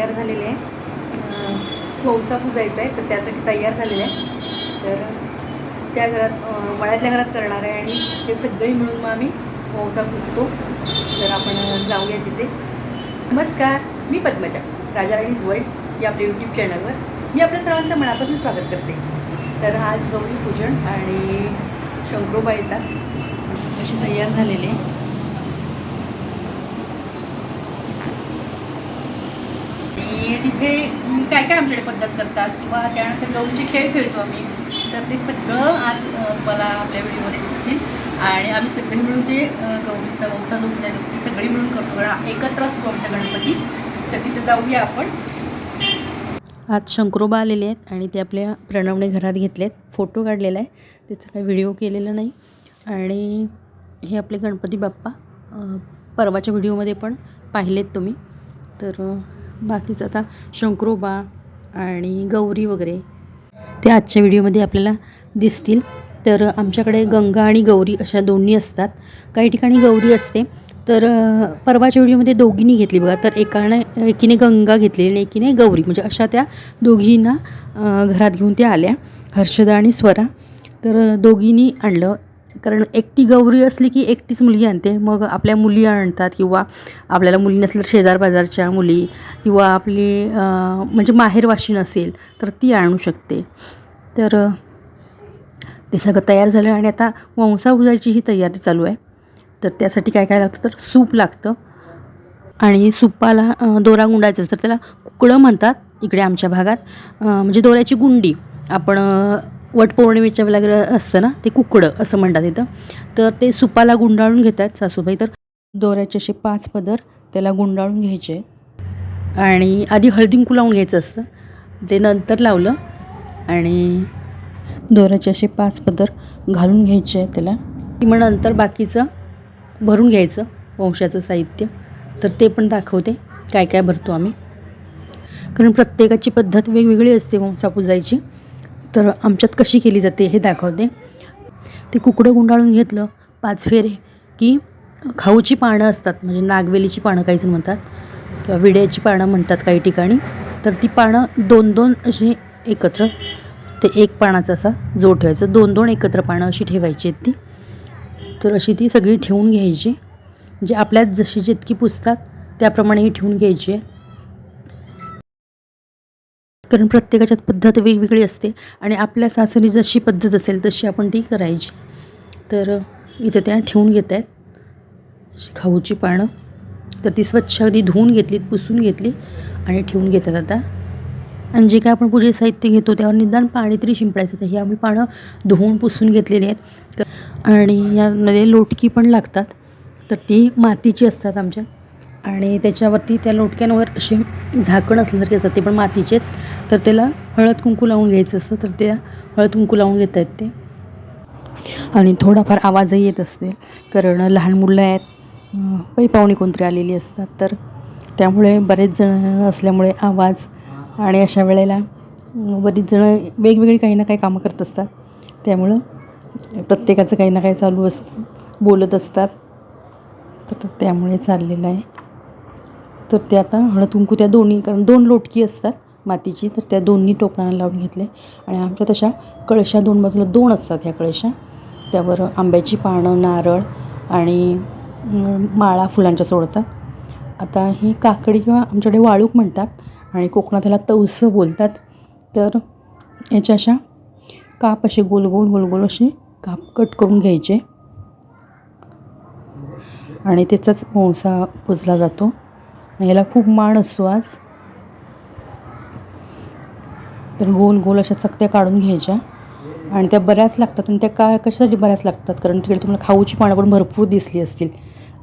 तयार झालेले आहे. अं, वौसा पुजायचा आहे तर त्यासाठी तयार झालेले आहे. तर त्या घरात मळ्यातल्या घरात करणार आहे आणि ते सगळे मिळून मग आम्ही वौसा पुजतो. तर आपण जाऊया तिथे. नमस्कार मी पद्मजा राजा राणीज वर्ल्ड या आपल्या यूट्यूब चॅनलवर मी आपल्या सर्वांचं मनापासून स्वागत करते. तर आज गौरी पूजन आणि शंकरोबा येतात. असे तयार झालेले आहे. आणि तिथे काय काय आमच्याकडे पद्धत करतात? किंवा त्यानंतर गौरीचे खेळ खेळतो आम्ही. तर ते सगळं आज मला आपल्या व्हिडिओमध्ये दिसतील. आणि आम्ही सगळे मिळून ते गौरीचा वंसा जो असतो ते सगळी मिळून करतो. कारण एकत्र असतो आमचा गणपती. तर तिथे जाऊया आपण. आज शंकरोबा आलेले आहेत आणि ते आपल्या प्रणवने घरात घेतले आहेत फोटो काढलेला आहे. त्याचा काही व्हिडिओ केलेला नाही. आणि हे आपले गणपती बाप्पा परवाच्या व्हिडिओमध्ये पण पाहिलेत तुम्ही. तर बाकीचं आता शंकरोबा आणि गौरी वगैरे ते आजच्या व्हिडिओमध्ये आपल्याला दिसतील. तर आमच्याकडे गंगा आणि गौरी अशा दोन्ही असतात. काही ठिकाणी गौरी असते. तर परवाच्या व्हिडिओमध्ये दोघींनी घेतली बघा. तर एकाने एकीने गंगा घेतलेली आणि एकीने गौरी. म्हणजे अशा त्या दोघींना घरात घेऊन त्या आल्या. हर्षदा आणि स्वरा. तर दोघींनी आणलं. कारण एकटी गौरी असली की एकटीच मुलगी आणते. मग आपल्या मुली आणतात किंवा आपल्याला मुली नसल्या तर शेजार बाजारच्या मुली किंवा आपली म्हणजे माहेरवाशी नसेल तर ती आणू शकते. तर ते सगळं तयार झालं आणि आता वंसा उजायची ही तयारी चालू आहे. तर त्यासाठी काय काय लागतं तर सूप लागतं. आणि सुपाला दोरा गुंडायचं असतं त्याला कुकडं म्हणतात इकडे आमच्या भागात. म्हणजे दोऱ्याची गुंडी आपण वटपौर्णिमेच्या वेळेला वगैरे असतं ना ते कुकडं असं म्हणतात इथं. तर ते सुपाला गुंडाळून घेतात सासूबाई. तर दोऱ्याचे असे पाच पदर त्याला गुंडाळून घ्यायचे. आणि आधी हळदींकू लावून घ्यायचं असतं. ते नंतर लावलं आणि दोऱ्याचे असे पाच पदर घालून घ्यायचे आहे त्याला. मग नंतर बाकीचं भरून घ्यायचं वंशाचं साहित्य. तर ते पण दाखवते काय काय भरतो आम्ही. कारण प्रत्येकाची पद्धत वेगवेगळी असते हो, वंसापुजायची तर आमच्यात कशी केली जाते हे दाखवते. ते कुकडं गुंडाळून घेतलं पाच फेरे की खाऊची पानं असतात म्हणजे नागवेलीची पानं काहीच म्हणतात किंवा विड्याची पानं म्हणतात काही ठिकाणी तर ती पानं दोन दोन अशी एकत्र ते एक पानाचा असा जो ठेवायचा दोन दोन एकत्र पानं अशी ठेवायची आहेत ती. तर अशी ती सगळी ठेवून घ्यायची म्हणजे आपल्यात जशी जितकी पुजतात त्याप्रमाणे ही ठेवून घ्यायची आहे. कारण प्रत्येकाच्यात पद्धत वेगवेगळी असते आणि आपल्या सासरी जशी पद्धत असेल तशी आपण ती करायची. तर इथं त्या ठेवून घेत आहेत. अशी खाऊची पानं. तर ती स्वच्छ अगदी धुवून घेतली पुसून घेतली आणि ठेवून घेतात आता. आणि जे काय आपण पूजे साहित्य घेतो त्यावर निदान पाणी तरी शिंपडायचं. तर ही आम्ही पानं धुवून पुसून घेतलेली आहेत. आणि यामध्ये लोटकी पण लागतात. तर ती मातीची असतात आमच्या. आणि त्याच्यावरती त्या लोटक्यांवर असे झाकण असल्यासारखे असतात ते पण मातीचेच. तर त्याला हळद कुंकू लावून घ्यायचं असतं तर त्या हळद कुंकू लावून घेत आहेत ते. आणि थोडाफार आवाजही येत असते कारण लहान मुलं आहेत काही पै पाहुणे कोणतरी आलेली असतात तर त्यामुळे बरेच जण असल्यामुळे आवाज आणि अशा वेळेला बरीच जणं वेगवेगळी काही ना काही कामं करत असतात. त्यामुळं प्रत्येकाचं काही ना काही चालू असतं बोलत असतात. तर त्यामुळे चाललेलं आहे. तर ते आता हळद कुंकू त्या दोन्ही कारण दोन लोटकी असतात मातीची तर त्या दोन्ही टोपणाला लावून घेतले. आणि आमच्या तशा कळशा दोन बाजूला दोन असतात ह्या कळशा. त्यावर आंब्याची पानं नारळ आणि माळा फुलांच्या सोडतात. आता ही काकडी किंवा आमच्याकडे वाळूक म्हणतात आणि कोकणात त्याला तवसं बोलतात. तर याच्या अशा काप असे गोल गोल गोल गोल असे काप कट करून घ्यायचे. आणि त्याचाच मोसा पुजला जातो. ह्याला याला खूप मान असतो आज. तर गोल गोल अशा चकत्या काढून घ्यायच्या. आणि त्या बऱ्याच लागतात आणि त्या का कशासाठी बऱ्याच लागतात? कारण तिकडे तुम्हाला खाऊची पानं पण भरपूर दिसली असतील.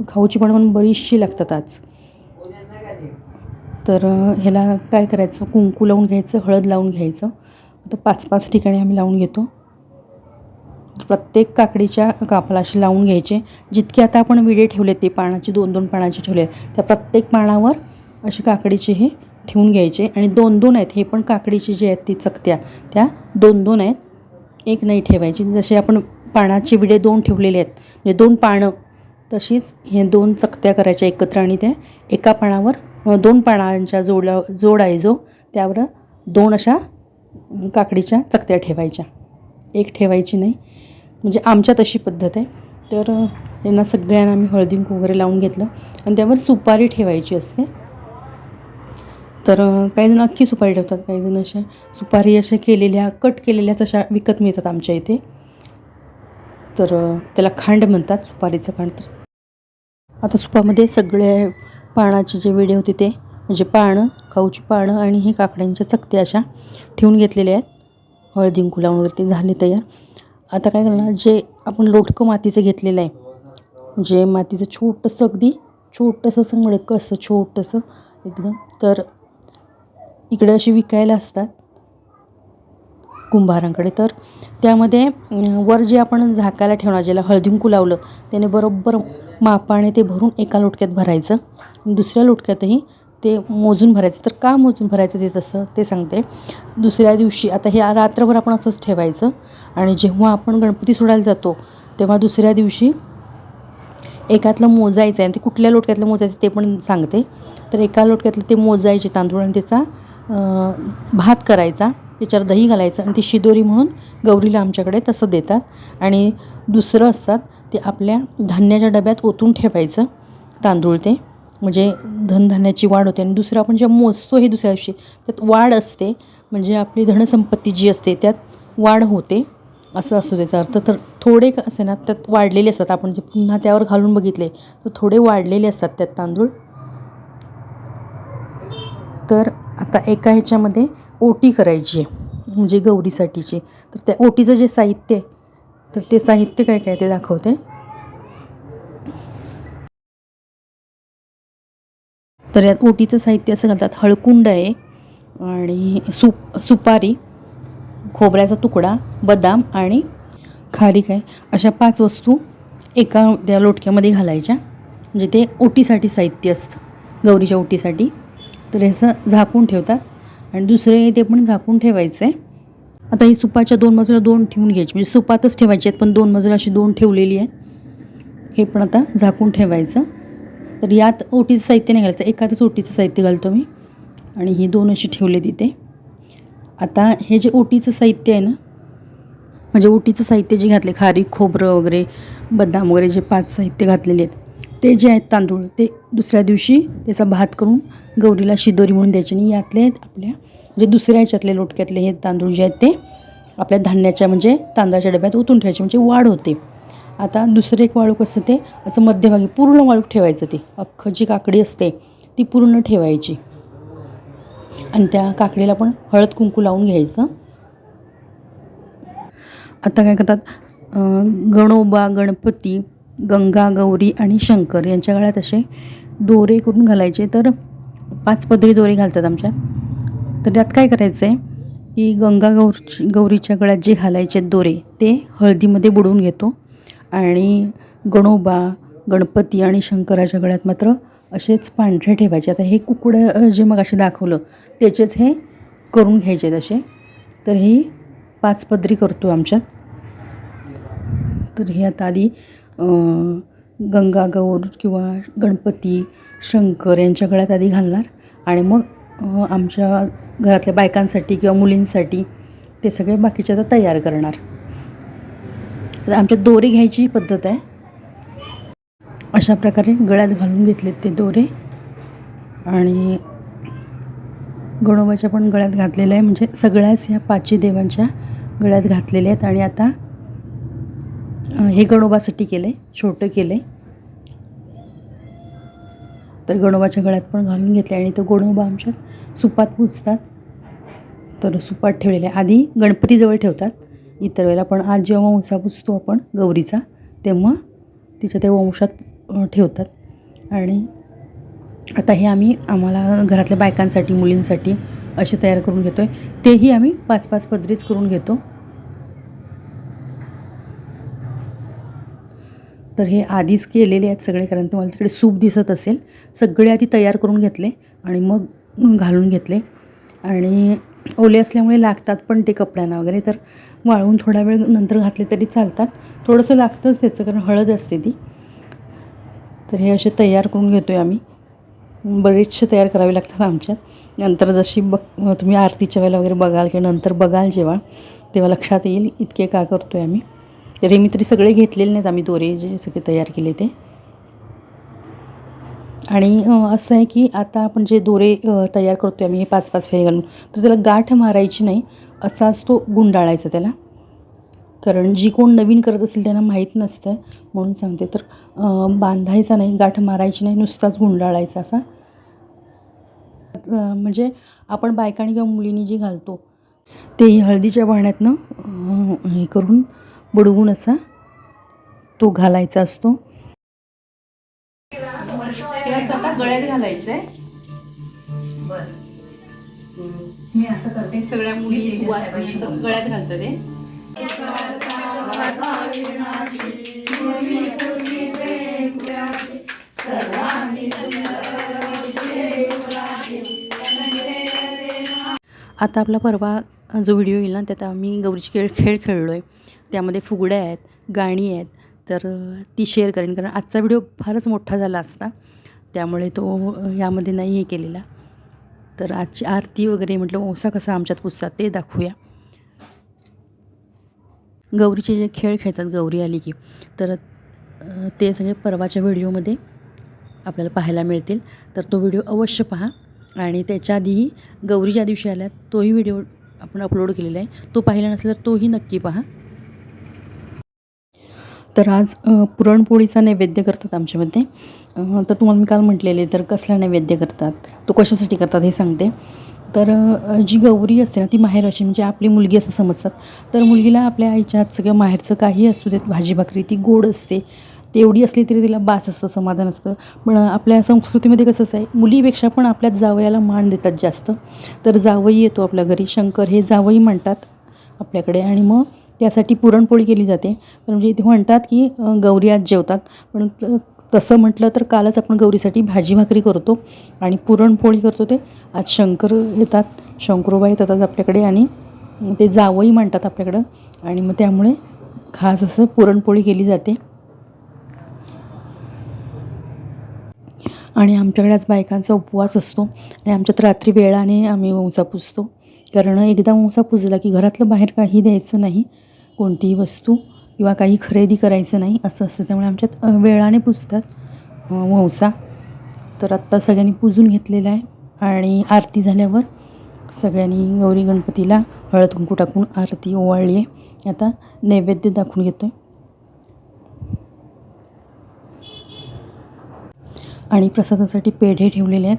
खाऊची पानं पण बरीचशी लागतात आज. तर ह्याला काय करायचं? कुंकू लावून घ्यायचं हळद लावून घ्यायचं. तर पाच पाच ठिकाणी आम्ही लावून घेतो. प्रत्येक काकडीच्या कापाला असे लावून घ्यायचे. जितके आता आपण विडे ठेवले ते पानाचे दोन दोन पानाचे ठेवले त्या प्रत्येक पानावर असे काकडीचे हे ठेवून घ्यायचे. आणि दोन दोन आहेत हे पण काकडीचे जे आहेत ती चकत्या. त्या दोन दोन आहेत एक नाही ठेवायची. जसे आपण पानाचे विडे दोन ठेवलेले आहेत म्हणजे दोन पानं तशीच हे दोन चकत्या करायच्या एकत्र आणि त्या एका पानावर दोन पानांच्या जोडा जोड आहे जो त्यावर दोन अशा काकडीच्या चकत्या ठेवायच्या. एक ठेवायची नाही. म्हणजे आमच्या तशी पद्धत आहे. तर त्यांना सगळ्यांना आम्ही हळदी वगैरे लावून घेतलं. आणि त्यावर सुपारी ठेवायची असते. तर काही जण अख्खी सुपारी ठेवतात काही जण अशा सुपारी अशा केलेल्या कट केलेल्याच अशा विकत मिळतात आमच्या इथे. तर त्याला खांड म्हणतात सुपारीचं खांड. तर आता सुपामध्ये सगळे पानाचे जे वेडे होते ते म्हणजे पानं खाऊची पानं आणि हे काकड्यांच्या चकत्या अशा ठेवून घेतलेल्या आहेत. हळदी लावून वगैरे ते झाले तयार. आता काय करणार जे आपण लोटकं मातीचं घेतलेलं आहे जे मातीचं छोटंसं अगदी छोटंसं असं मडकं असतं छोटंसं एकदम तर इकडे अशी विकायला असतात कुंभारांकडे. तर त्यामध्ये वर जे आपण झाकायला ठेवणार ज्याला हळदींकू लावलं त्याने बरोबर मापाने ते भरून एका लोटक्यात भरायचं. दुसऱ्या लोटक्यातही ते मोजून भरायचं. तर का मोजून भरायचं ते तसं? ते सांगते. दुसऱ्या दिवशी आता हे रात्रभर आपण असंच ठेवायचं. आणि जेव्हा आपण गणपती सोडायला जातो तेव्हा दुसऱ्या दिवशी एकातलं मोजायचं आहे. आणि ते कुठल्या लोटक्यातलं मोजायचं ते पण सांगते. तर एका लोटक्यातलं ते मोजायचे तांदूळ आणि त्याचा भात करायचा. त्याच्यावर दही घालायचं आणि ती शिदोरी म्हणून गौरीला आमच्याकडे तसं देतात. आणि दुसरं असतात ते आपल्या धान्याच्या डब्यात ओतून ठेवायचं तांदूळ ते. म्हणजे धनधान्याची वाढ होते आणि दुसरं आपण जेव्हा मोजतो हे दुसऱ्या दिवशी त्यात वाढ असते. म्हणजे आपली धनसंपत्ती जी असते त्यात वाढ होते. असं असतो त्याचा अर्थ. तर थोडे असे ना त्यात वाढलेले असतात. आपण जे पुन्हा त्यावर घालून बघितले तर थोडे वाढलेले असतात त्यात तांदूळ. तर आता एका ह्याच्यामध्ये ओटी करायची आहे म्हणजे गौरीसाठीची. तर त्या ओटीचं जे साहित्य आहे तर ते साहित्य काय काय ते दाखवते. तर यात ओटीचं साहित्य असं घालतात. हळकुंड आहे आणि सुप सुपारी खोबऱ्याचा तुकडा बदाम आणि खारीक आहे. अशा पाच वस्तू एका त्या लोटक्यामध्ये घालायच्या. म्हणजे ते ओटीसाठी साहित्य असतं. गौरीच्या ओटीसाठी. तर हे असं झाकून ठेवतात. आणि दुसरे ते पण झाकून ठेवायचं. आहे आता ही सुपाच्या दोन बाजूला दोन ठेवून घ्यायची. म्हणजे सुपातच ठेवायची आहेत पण दोन बाजूला अशी दोन ठेवलेली आहेत. हे पण आता झाकून ठेवायचं. तर यात ओटीचं साहित्य नाही घालायचं. एखादंच ओटीचं साहित्य घालतो मी. आणि ही दोन अशी ठेवले तिथे. आता हे जे ओटीचं साहित्य आहे ना म्हणजे ओटीचं साहित्य जे घातले खारी खोबरं वगैरे बदाम वगैरे जे पाच साहित्य घातलेले आहेत ते जे आहेत तांदूळ ते दुसऱ्या दिवशी त्याचा भात करून गौरीला शिदोरी म्हणून द्यायचे. आणि यातले आहेत आपल्या जे दुसऱ्या ह्याच्यातले लोटक्यातले हे तांदूळ जे आहेत ते आपल्या धान्याच्या म्हणजे तांदळाच्या डब्यात ओतून ठेवायचे. म्हणजे वाढ होते. आता दुसरं एक वाळूक असतं ते असं मध्यभागी पूर्ण वाळूक ठेवायचं ते. अख्खं जी काकडी असते ती पूर्ण ठेवायची. आणि त्या काकडीला पण हळद कुंकू लावून घ्यायचं. आता काय करतात गणोबा गणपती गंगा गौरी आणि शंकर यांच्या गळ्यात असे दोरे करून घालायचे. तर पाच पदरी दोरे घालतात आमच्यात. तर त्यात काय करायचं आहे की गंगा गौरची गौरीच्या गळ्यात जे घालायचे दोरे ते हळदीमध्ये बुडवून घेतो. आणि गणोबा गणपती आणि शंकराच्या गळ्यात मात्र असेच पांढरे ठेवायचे. आता हे कुकडं जे मग असे दाखवलं त्याचेच हे करून घ्यायचे तसे तर ही पाच पदरी करतो आमच्यात. तर हे आता आधी गंगा गौर किंवा गणपती शंकर यांच्या गळ्यात आधी घालणार. आणि मग आमच्या घरातल्या बायकांसाठी किंवा मुलींसाठी ते सगळे बाकीचे आता तयार करणार. तर आमच्या दोरे घ्यायची पद्धत आहे. अशा प्रकारे गळ्यात घालून घेतलेत ते दोरे. आणि गणोबाच्या पण गळ्यात घातलेलं आहे. म्हणजे सगळ्याच ह्या पाचही देवांच्या गळ्यात घातलेल्या आहेत. आणि आता हे गणोबासाठी केलं आहे छोटं केलं आहे तर गणोबाच्या गळ्यात पण घालून घेतले आणि तो गणोबा आमच्या सुपात पुजतात. तर सुपात ठेवलेले आहे. आधी गणपतीजवळ ठेवतात. इतर वेळेला पण आज जेव्हा वंसा पुजतो आपण गौरीचा तेव्हा तिच्या ते वंशात ठेवतात. आणि आता हे आम्ही आम्हाला घरातल्या बायकांसाठी मुलींसाठी असे तयार करून घेतो आहे तेही आम्ही पाच पाच पदरीच करून घेतो. तर हे आधीच केलेले आहेत सगळे कारण तुम्हाला तिकडे सूप दिसत असेल. सगळे आधी तयार करून घेतले आणि मग घालून घेतले. आणि ओले असल्यामुळे लागतात पण ते कपड्यांना वगैरे. तर वाळवून थोडा वेळ नंतर घातले तरी चालतात. थोडंसं लागतंच त्याचं कारण हळद असते ती. तर हे असे तयार करून घेतो आहे आम्ही. बरेचसे तयार करावे लागतात आमच्यात. नंतर जशी बघ तुम्ही आरतीच्या वेळेला वगैरे बघाल किंवा नंतर बघाल जेव्हा तेव्हा लक्षात येईल इतके का करतो आहे आम्ही. तरी मी तरी सगळे घेतलेले नाहीत आम्ही दोरे जे सगळे तयार केले ते. आणि असं आहे की आता आपण जे दोरे तयार करतो आहे आम्ही हे पाच पाच फेरे घालून तर त्याला गाठ मारायची नाही असाच तो गुंडाळायचा त्याला. कारण जी कोण नवीन करत असेल त्यांना माहीत नसतं म्हणून सांगते. तर बांधायचा नाही गाठ मारायची नाही नुसताच गुंडाळायचा असा. म्हणजे आपण बायकांनी किंवा मुलींनी जे घालतो ते हळदीच्या पाण्यातनं हे करून बुडवून असा तो घालायचा असतो. गळ्यात घालायचं आहे मी असं करते. सगळ्या मुली गळ्यात घालतात ते आता आपला परवा जो व्हिडिओ येईल ना त्यात आम्ही गौरीची खेळ खेळ खेळलो आहे त्यामध्ये फुगड्या आहेत गाणी आहेत. तर ती शेअर करेन कारण आजचा व्हिडिओ फारच मोठा झाला असता. त्यामुळे तो यामध्ये नाही हे केलेला. तर आजची आरती वगैरे म्हटलं ओसा कसा आमच्यात पुसतात ते दाखवूया. गौरीचे जे खेळ खेळतात गौरी आली की तर ते सगळे परवाच्या व्हिडिओमध्ये आपल्याला पाहायला मिळतील. तर तो व्हिडिओ अवश्य पहा. आणि त्याच्या आधीही गौरी ज्या दिवशी आल्या तोही व्हिडिओ आपण अपलोड केलेला आहे. तो पाहिला नसला तर तोही नक्की पहा. तर आज पुरणपोळीचा नैवेद्य करतात आमच्यामध्ये. तर तुम्हाला मी काल म्हटलेले तर कसला नैवेद्य करतात? तो कशासाठी करतात हे सांगते. तर जी गौरी असते ना ती माहेर अशी म्हणजे आपली मुलगी असं समजतात. तर मुलगीला आपल्या आईच्या हातचं किंवा माहेरचं काही असू देत भाजी भाकरी ती गोड असते. तेवढी एवढी असली तरी तिला बास असतं समाधान असतं. पण आपल्या संस्कृतीमध्ये कसं असं आहे मुलीपेक्षा पण आपल्यात जावयाला मान देतात जास्त. तर जावई येतो आपल्या घरी शंकर हे जावई म्हणतात आपल्याकडे. आणि मग त्यासाठी पुरणपोळी केली जाते. म्हणजे इथे म्हणतात की गौरी आज जेवतात. पण तसं म्हटलं तर कालच आपण गौरीसाठी भाजी भाकरी करतो आणि पुरणपोळी करतो ते. आज शंकर येतात. शंकरोबा येतात आज आपल्याकडे आणि ते जावई म्हणतात आपल्याकडं. आणि मग त्यामुळे खास असं पुरणपोळी केली जाते. आणि आमच्याकडे आज बायकांचा उपवास असतो. आणि आमच्यात रात्री वेळाने आम्ही उंसा पुजतो. कारण एकदा उंसा पुजला की घरातलं बाहेर काही द्यायचं नाही. कोणतीही वस्तू किंवा काही खरेदी करायचं नाही असं असतं. त्यामुळे आमच्यात वेळाने पुजतात वंसा. तर आत्ता सगळ्यांनी पूजून घेतलेलं आहे आणि आरती झाल्यावर सगळ्यांनी गौरी गणपतीला हळद कुंकू टाकून आरती ओवाळली आहे. आता नैवेद्य दाखवून घेतो आहे आणि प्रसादासाठी पेढे ठेवलेले आहेत.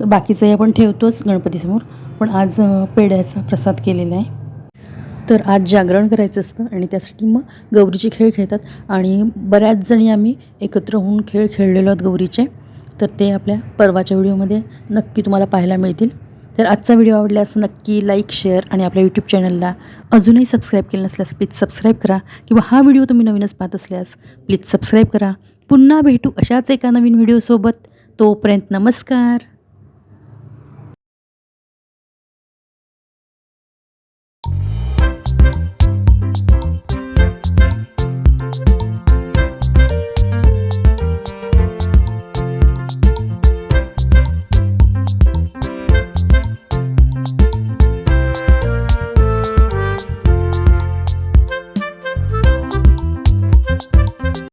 तर बाकीचंही आपण ठेवतोच गणपतीसमोर पण आज पेढ्याचा प्रसाद केलेला आहे. तर आज जागरण करायचं असतं आणि त्यासाठी मग गौरीचे खेळ खेळतात. आणि बऱ्याच जणी आम्ही एकत्र होऊन खेळ खेळलेलो आहोत गौरीचे. तर ते आपल्या परवाच्या व्हिडिओमध्ये नक्की तुम्हाला पाहायला मिळतील. तर आजचा व्हिडिओ आवडल्यास नक्की लाईक शेअर आणि आपल्या यूट्यूब चॅनलला अजूनही सबस्क्राईब केलं नसल्यास प्लीज सबस्क्राईब करा. किंवा हा व्हिडिओ तुम्ही नवीनच पाहत असल्यास प्लीज सबस्क्राईब करा. पुन्हा भेटू अशाच एका नवीन व्हिडिओसोबत. तोपर्यंत नमस्कार.